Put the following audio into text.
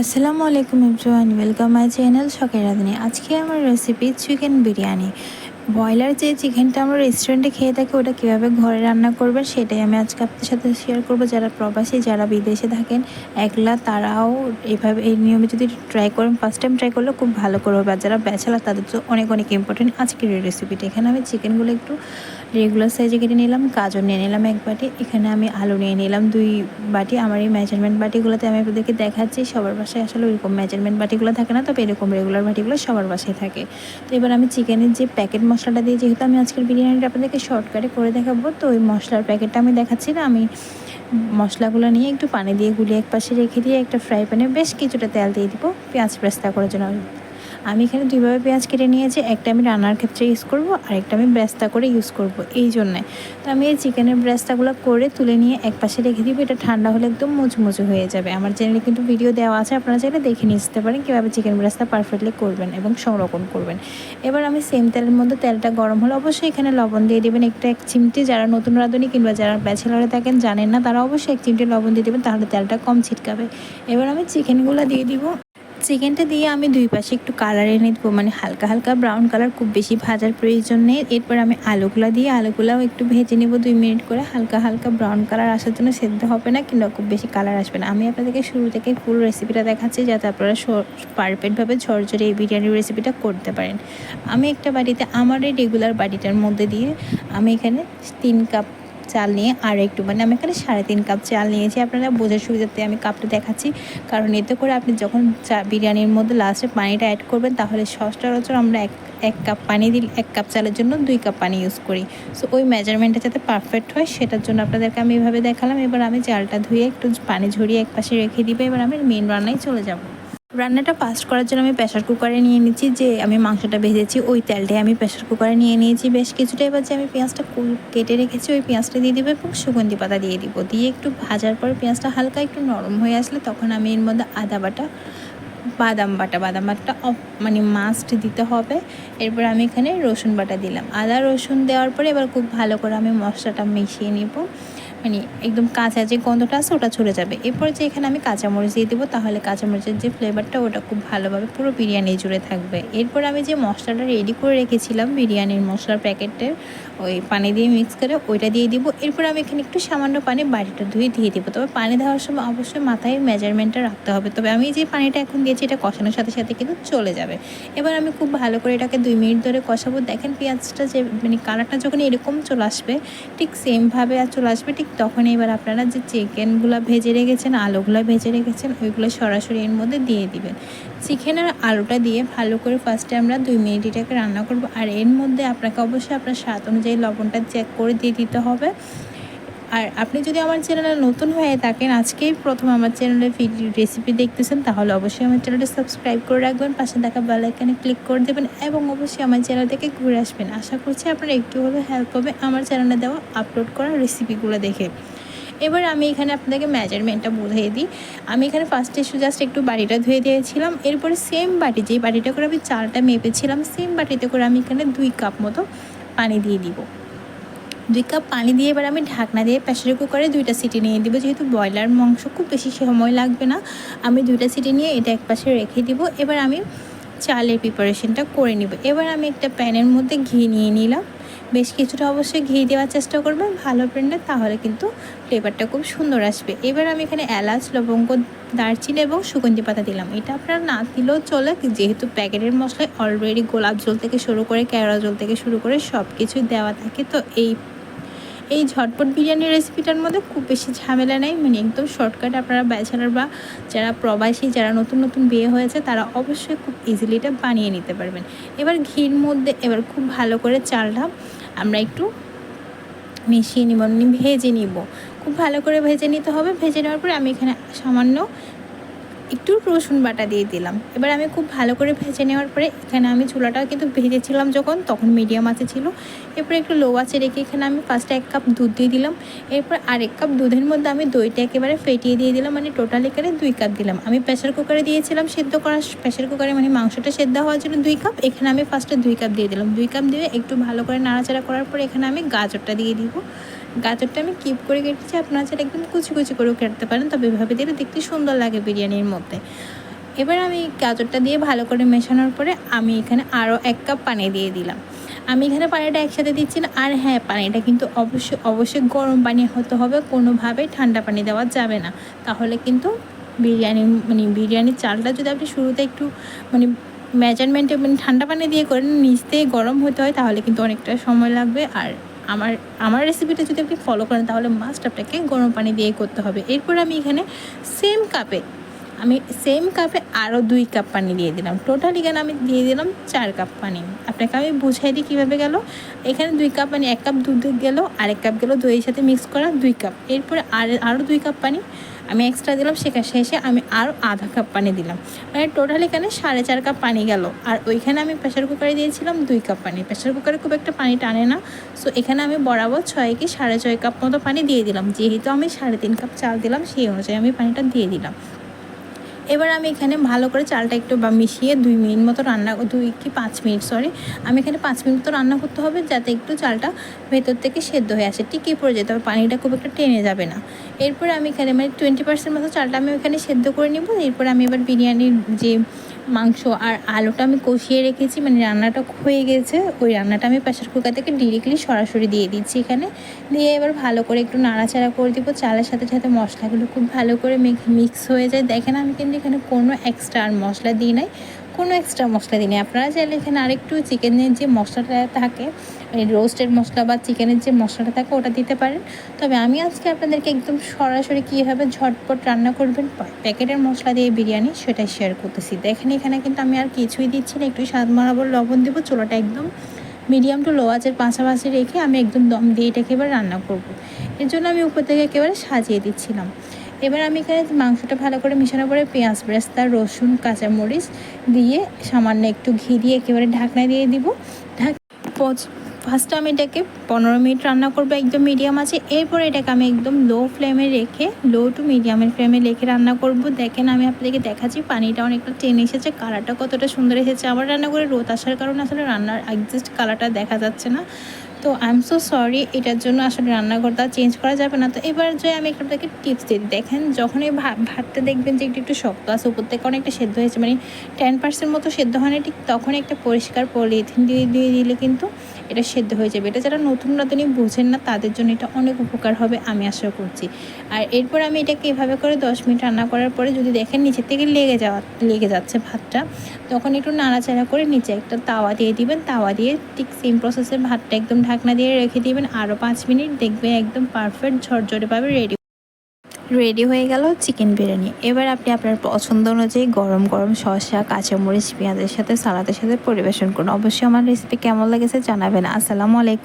আসসালামু আলাইকুম everyone welcome my channel শখের রাঁধুনি আজকে আমার রেসিপি চিকেন বিরিয়ানি। ব্রয়লার যে চিকেনটা আমরা রেস্টুরেন্টে খেয়ে থাকি, ওটা কীভাবে ঘরে রান্না করবেন সেটাই আমি আজকে আপনাদের সাথে শেয়ার করব। যারা প্রবাসী, যারা বিদেশে থাকেন, একলা তারাও এভাবে এই নিয়মে যদি ট্রাই করেন ফার্স্ট টাইম ট্রাই করলে খুব ভালো করে হবে আর যারা ব্যাচেলার তাদের তো অনেক অনেক ইম্পর্টেন্ট আজকের এই রেসিপিটা এখানে আমি চিকেনগুলো একটু রেগুলার সাইজে কেটে নিলাম, গাজর নিয়ে নিলাম এক বাটি। এখানে আমি আলু নিয়ে নিলাম দুই বাটি। আমার এই মেজারমেন্ট বাটিগুলোতে আমি আপনাদেরকে দেখাচ্ছি, সবার বাসায় আসলে ওইরকম মেজারমেন্ট বাটিগুলো থাকে না, তবে এরকম রেগুলার বাটিগুলো সবার বাসায় থাকে। তো এবার আমি চিকেনের যে প্যাকেট মশলাটা দিয়ে, যেহেতু আমি আজকের বিরিয়ানিটা আপনাদেরকে শর্টকাটে করে দেখাবো, তো ওই মশলার প্যাকেটটা আমি দেখাচ্ছি না। আমি মশলাগুলো নিয়ে একটু পানি দিয়ে গুলিয়ে এক পাশে রেখে দিয়ে একটা ফ্রাই প্যানে বেশ কিছুটা তেল দিয়ে দিব, পেঁয়াজ প্রেস্তা করার জন্য। আমি এখানে দুইভাবে পেঁয়াজ কেটে নিয়েছি, একটা আমি রান্নার ক্ষেত্রে ইউজ করব, আর একটা আমি ব্রেস্তা করে ইউজ করব এই জন্যে। তো আমি এই চিকেনের ব্রেস্তাগুলো করে তুলে নিয়ে এক পাশে রেখে দিব, এটা ঠান্ডা হলে একদম মুচমুচু হয়ে যাবে। আমার চ্যানেলে কিন্তু ভিডিও দেওয়া আছে, আপনারা চাইলে দেখে নিতে পারেন কীভাবে চিকেন ব্রেস্তা পারফেক্টলি করবেন এবং সংরক্ষণ করবেন। এবার আমি সেম তেলের মধ্যে তেলটা গরম হলে অবশ্যই এখানে লবণ দিয়ে দেবেন একটা এক চিমটি। যারা নতুন রাঁধুনি কিংবা যারা ব্যাচেলারে থাকেন জানেন না, তারা অবশ্যই এক চিমটি লবণ দিয়ে দেবেন, তাহলে তেলটা কম ছিটকাবে। এবার আমি চিকেনগুলো দিয়ে দিব। চিকেনটা দিয়ে আমি দুই পাশে একটু কালার এনে দেবো। মানে হালকা হালকা ব্রাউন কালার খুব বেশি ভাজার প্রয়োজন নেই। এরপর আমি আলুগুলো দিয়ে আলুগুলাও একটু ভেজে নেব দুই মিনিট করে। হালকা হালকা ব্রাউন কালার আসার জন্য সেদ্ধ হবে না কিংবা খুব বেশি কালার আসবে না। আমি আপনাদেরকে শুরু থেকে ফুল রেসিপিটা দেখাচ্ছি যাতে আপনারা পারফেক্টভাবে ঝরঝরে এই বিরিয়ানির রেসিপিটা করতে পারেন। আমি একটা বাড়িতে আমার এই রেগুলার বাড়িটার মধ্যে দিয়ে আমি এখানে তিন কাপ চাল নিয়ে আর একটু মানে আমি এখানে সাড়ে তিন কাপ চাল নিয়েছি। আপনারা বোঝার সুবিধাতে আমি কাপটা দেখাচ্ছি। কারণ এতে করে আপনি যখন চা, বিরিয়ানির মধ্যে লাস্টে পানিটা অ্যাড করবেন, তাহলে সচরাচর আমরা এক এক কাপ পানি দিল, এক কাপ চালের জন্য দুই কাপ পানি ইউজ করি। সো ওই মেজারমেন্টটা যাতে পারফেক্ট হয়, সেটার জন্য আপনাদেরকে আমি এভাবে দেখালাম। এবার আমি চালটা ধুয়ে একটু পানি ঝরিয়ে এক পাশে রেখে দিবে। এবার আমি মেন রান্নায় চলে যাব। রান্নাটা ফাস্ট করার জন্য আমি প্রেশার কুকারে নিয়ে নিচ্ছি যে আমি মাংসটা ভেজেছি, ওই তেলটাই আমি প্রেশার কুকারে নিয়ে নিয়েছি। বেশ কিছুটা এবার যে আমি পেঁয়াজটা কেটে রেখেছি, ওই পেঁয়াজটা দিয়ে দিব এবং সুগন্ধি পাতা দিয়ে দিব। দিয়ে একটু ভাজার পর পেঁয়াজটা হালকা একটু নরম হয়ে আসলে তখন আমি এর মধ্যে আদা বাটা, বাদাম বাটা, বাদাম বাটাটা মানে মাস্ট দিতে হবে। এরপর আমি এখানে রসুন বাটা দিলাম। আদা রসুন দেওয়ার পরে এবার খুব ভালো করে আমি মশলাটা মিশিয়ে নিব। মানে একদম কাঁচা যে গন্ধটা আছে ওটা চলে যাবে। এরপর যে এখানে আমি কাঁচামরিচ দিয়ে দেবো, তাহলে কাঁচামরিচের যে ফ্লেভারটা ওটা খুব ভালোভাবে পুরো বিরিয়ানি জুড়ে থাকবে। এরপর আমি যে মশলাটা রেডি করে রেখেছিলাম, বিরিয়ানির মশলার প্যাকেটের ওই পানি দিয়ে মিক্স করে ওইটা দিয়ে দিব। এরপর আমি এখানে একটু সামান্য পানি বাড়িটা ধুয়ে দিয়ে দিব। তবে পানি দেওয়ার সময় অবশ্যই মাথায় মেজারমেন্টটা রাখতে হবে। তবে আমি যে পানিটা এখন দিয়েছি, এটা কষানোর সাথে সাথে কিন্তু চলে যাবে। এবার আমি খুব ভালো করে এটাকে দুই মিনিট ধরে কষাবো। দেখেন পেঁয়াজটা যে মানে কালারটা যখন এরকম চলে আসবে, ঠিক সেমভাবে আর চলে আসবে, ঠিক তখন এবার আপনারা যে চিকেনগুলো ভেজে রেখেছেন, আলুগুলো ভেজে রেখেছেন, ওইগুলো সরাসরি এর মধ্যে দিয়ে দিবেন। চিকেন আর আলুটা দিয়ে ভালো করে ফার্স্টে আমরা দুই মিনিট এটাকে রান্না করব। আর এর মধ্যে আপনাকে অবশ্যই আপনার স্বাদ অনুযায়ী লবণটা চেক করে দিয়ে দিতে হবে। আর আপনি যদি আমার চ্যানেলে নতুন হয়ে থাকেন, আজকেই প্রথম আমার চ্যানেলে রেসিপি দেখতেছেন, তাহলে অবশ্যই আমার চ্যানেলটি সাবস্ক্রাইব করে রাখবেন, পাশে দেখা বেলাইকানে ক্লিক করে দেবেন এবং অবশ্যই আমার চ্যানেল থেকে ঘুরে আসবেন। আশা করছি আপনার একটু হলে হেল্প হবে আমার চ্যানেলে দেওয়া আপলোড করা রেসিপিগুলো দেখে। এবার আমি এখানে আপনাদেরকে মেজারমেন্টটা বুঝিয়ে দিই। আমি এখানে ফার্স্টে জাস্ট একটু বাড়িটা ধুয়ে দিয়েছিলাম। এরপরে সেম বাটি, যেই বাটিটা করে আমি চালটা মেপেছিলাম সেম বাটিতে করে আমি এখানে দুই কাপ মতো পানি দিয়ে দিব। দুই কাপ পানি দিয়ে এবার আমি ঢাকনা দিয়ে প্রেশার কুকারে দুইটা সিটি নিয়ে দিব। যেহেতু ব্রয়লার মাংস খুব বেশি সময় লাগবে না, আমি দুইটা সিটি নিয়ে এটা এক পাশে রেখে দিব। এবার আমি চালের প্রিপারেশনটা করে নিব। এবার আমি একটা প্যানের মধ্যে ঘি নিয়ে নিলাম। বেশ কিছুটা অবশ্যই ঘি দেওয়ার চেষ্টা করবেন ভালো ব্র্যান্ডের, তাহলে কিন্তু ফ্লেভারটা খুব সুন্দর আসবে। এবার আমি এখানে এলাচ, লবঙ্গ, দারচিনি এবং সুগন্ধি পাতা দিলাম। এটা আপনারা না দিলেও চলে, যেহেতু প্যাকেটের মশলায় অলরেডি গোলাপ জল থেকে শুরু করে, কেওড়া জল থেকে শুরু করে সব কিছু দেওয়া থাকে, তো এই এই ঝটপট বিরিয়ানির রেসিপিটার মধ্যে খুব বেশি ঝামেলা নেই। মানে একদম শর্টকাট আপনারা ব্যাচেলার বা যারা প্রবাসী, যারা নতুন নতুন বিয়ে হয়েছে, তারা অবশ্যই খুব ইজিলি এটা বানিয়ে নিতে পারবেন। এবার ঘির মধ্যে এবার খুব ভালো করে চালটা আমরা একটু মিশিয়ে নিব মানে ভেজে নিব। খুব ভালো করে ভেজে নিতে হবে। ভেজে নেওয়ার পরে আমি এখানে সামান্য একটু রসুন বাটা দিয়ে দিলাম। এবার আমি খুব ভালো করে ভেজে নেওয়ার পরে এখানে আমি চুলাটা কিন্তু ভেজেছিলাম যখন, তখন মিডিয়াম আছে ছিল। এরপরে একটু লো আছে রেখে এখানে আমি ফার্স্টে এক কাপ দুধ দিয়ে দিলাম। এরপর আরেক কাপ দুধের মধ্যে আমি দইটা একেবারে ফেটিয়ে দিয়ে দিলাম মানে টোটাল এখানে দুই কাপ দিলাম। আমি প্রেশার কুকারে দিয়েছিলাম সেদ্ধ করা প্রেশার কুকারে মানে মাংসটা সেদ্ধ হওয়ার জন্য দুই কাপ এখানে আমি ফার্স্টে দুই কাপ দিয়ে দিলাম। দুই কাপ দিয়ে একটু ভালো করে নাড়াচাড়া করার পর এখানে আমি গাজরটা দিয়ে দিব। গাজরটা আমি কিপ করে কেটেছি। আপনারা চাইলে একদম কুচি কুচি করেও কাটতে পারেন, তবে এভাবে দিলে দেখতে সুন্দর লাগে বিরিয়ানির মধ্যে। এবার আমি গাজরটা দিয়ে ভালো করে মেশানোর পরে আমি এখানে আরও এক কাপ পানি দিয়ে দিলাম। আমি এখানে পানিটা একসাথে দিচ্ছি না, আর হ্যাঁ পানিটা কিন্তু অবশ্যই অবশ্যই গরম পানি হতে হবে কোনোভাবেই ঠান্ডা পানি দেওয়া যাবে না। তাহলে কিন্তু বিরিয়ানি মানে বিরিয়ানির চালটা যদি আপনি শুরুতে একটু মানে মেজারমেন্টে মানে ঠান্ডা পানি দিয়ে করেন, নিচ দিয়ে গরম হতে হয়, তাহলে কিন্তু অনেকটা সময় লাগবে। আর আমার আমার রেসিপিটা যদি আপনি ফলো করেন, তাহলে মাস্ট আপনাকে গরম পানি দিয়ে করতে হবে। এরপর আমি এখানে সেম কাপে আমি সেম কাপে আরও দুই কাপ পানি দিয়ে দিলাম। টোটাল এখানে আমি দিয়ে দিলাম চার কাপ পানি। আপনাকে আমি বুঝাই দিই কীভাবে গেল। এখানে দুই কাপ পানি, এক কাপ দুধ গেল, আরেক কাপ গেল দইয়ের সাথে মিক্স করা দুই কাপ এরপরে আর আরও দুই কাপ পানি আমি এক্সট্রা দিলাম সেখানে শেষে আমি আরও আধা কাপ পানি দিলাম। মানে টোটাল এখানে সাড়ে চার কাপ পানি গেল। আর ওইখানে আমি প্রেশার কুকারে দিয়েছিলাম দুই কাপ পানি। প্রেশার কুকারে খুব একটা পানি টানে না। সো এখানে আমি বরাবর ছয় কি সাড়ে ছয় কাপ মতো পানি দিয়ে দিলাম। যেহেতু আমি সাড়ে তিন কাপ চাল দিলাম, সেই অনুযায়ী আমি পানিটা দিয়ে দিলাম। এবার আমি এখানে ভালো করে চালটা একটু বা মিশিয়ে দুই মিনিট মতো রান্না দুই কি পাঁচ মিনিট সরি আমি এখানে পাঁচ মিনিট মতো রান্না করতে হবে যাতে একটু চালটা ভেতর থেকে সেদ্ধ হয়ে আসে, টিকিয়ে পড়ে যেতে হবে পানিটা খুব একটা টেনে যাবে না। এরপরে আমি এখানে মানে টোয়েন্টি পার্সেন্ট মতো চালটা আমি ওখানে সেদ্ধ করে নিব, এরপর আমি এবার বিরিয়ানির যে মাংস আর আলুটা আমি কষিয়ে রেখেছি মানে রান্নাটা হয়ে গেছে। ওই রান্নাটা আমি প্রেশার কুকার থেকে ডিরেক্টলি সরাসরি দিয়ে দিচ্ছি এখানে। দিয়ে এবার ভালো করে একটু নাড়াচাড়া করে দিব। চালের সাথে সাথে মশলাগুলো খুব ভালো করে মিক্স হয়ে যায়। দেখেন আমি কিন্তু এখানে কোনো এক্সট্রা আর মশলা দিই নাই। কোনো এক্সট্রা মশলা দিই আপনারা চাইলে এখানে আরেকটু চিকেনের যে মশলাটা থাকে রোস্টেড মশলা বা চিকেনের যে মশলাটা থাকে, ওটা দিতে পারেন। তবে আমি আজকে আপনাদেরকে একদম সরাসরি কীভাবে ঝটপট রান্না করবেন, প্যাকেটের মশলা দিয়ে বিরিয়ানি সেটাই শেয়ার করতেছি। দেখেন, এখানে কিন্তু আমি আর কিছুই দিচ্ছি না, একটু স্বাদ মারাবো লবণ দেবো, চোলাটা একদম মিডিয়াম টু লো আঁচের পাশাপাশি রেখে আমি একদম দম দিয়ে এটাকে এবার রান্না করব। এর জন্য আমি উপর থেকে একেবারে সাজিয়ে দিচ্ছিলাম। এবার আমি এখানে মাংসটা ভালো করে মিশানোর পরে পেঁয়াজ, ব্রেস্তা, রসুন, কাঁচামরিচ দিয়ে সামান্য একটু ঘি দিয়ে একেবারে ঢাকনা দিয়ে দিব। ঢাক ফার্স্টে আমি এটাকে পনেরো মিনিট রান্না করব একদম মিডিয়াম আছে। এরপরে এটাকে আমি একদম লো ফ্লেমে রেখে লো টু মিডিয়ামের ফ্লেমে রেখে রান্না করব। দেখেন আমি আপনাদেরকে দেখাচ্ছি পানিটা অনেকটা টেনে এসেছে কালারটা কতটা সুন্দর এসেছে। আবার রান্না করে রোদ আসার কারণে আসলে রান্নার একজাস্ট কালারটা দেখা যাচ্ছে না। তো আই এম সো সরি এটার জন্য আসলে রান্নাঘরটা চেঞ্জ করা যাবে না। তো এবার যে আমি একটু আপনাকে টিপস দিই। দেখেন, যখনই ভাতটা দেখবেন যে একটু একটু শক্ত আছে, উপর থেকে অনেকটা সেদ্ধ হয়েছে মানে টেন পার্সেন্ট মতো সেদ্ধ হয় না, ঠিক তখন একটা পরিষ্কার পলিথিন দিয়ে দিয়ে দিলে কিন্তু এটা সেদ্ধ হয়ে যাবে। এটা যারা নতুন নতুনই বুঝেন না, তাদের জন্য এটা অনেক উপকার হবে আমি আশা করছি। আর এরপর আমি এটাকে এভাবে করে দশ মিনিট রান্না করার পরে যদি দেখেন নিচের থেকে লেগে যাওয়া, লেগে যাচ্ছে ভাতটা, তখন একটু নাড়াচাড়া করে নিচে একটা তাওয়া দিয়ে দিবেন। তাওয়া দিয়ে ঠিক সেম প্রসেসে ভাতটা একদম ঢাকনা দিয়ে রেখে দিবেন। আরও পাঁচ মিনিট দেখবে একদম পারফেক্ট ঝরঝরেভাবে রেডি রেডি হয়ে গেল চিকেন বিরিয়ানি। এবার আপনি আপনার পছন্দ অনুযায়ী গরম গরম শসা, কাঁচামরিচ, পেঁয়াজের সাথে সালাদের সাথে পরিবেশন করুন। অবশ্যই আমার রেসিপি কেমন লেগেছে জানাবেন। আসসালামু আলাইকুম।